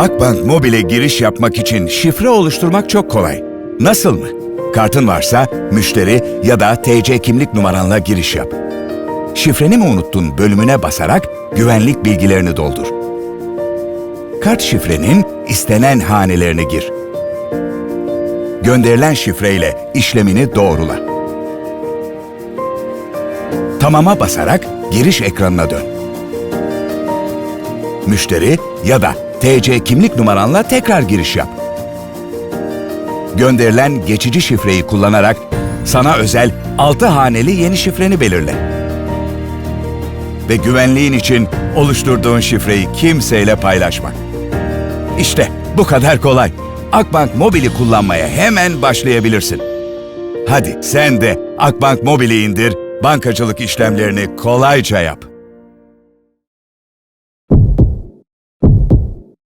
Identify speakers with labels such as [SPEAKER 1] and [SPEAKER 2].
[SPEAKER 1] Akbank Mobil'e giriş yapmak için şifre oluşturmak çok kolay. Nasıl mı? Kartın varsa müşteri ya da TC kimlik numaranla giriş yap. Şifreni mi unuttun bölümüne basarak güvenlik bilgilerini doldur. Kart şifrenin istenen hanelerini gir. Gönderilen şifreyle işlemini doğrula. Tamama basarak giriş ekranına dön. Müşteri ya da TC kimlik numaranla tekrar giriş yap. Gönderilen geçici şifreyi kullanarak sana özel 6 haneli yeni şifreni belirle. Ve güvenliğin için oluşturduğun şifreyi kimseyle paylaşma. İşte bu kadar kolay. Akbank Mobil'i kullanmaya hemen başlayabilirsin. Hadi sen de Akbank Mobil'i indir, bankacılık işlemlerini kolayca yap.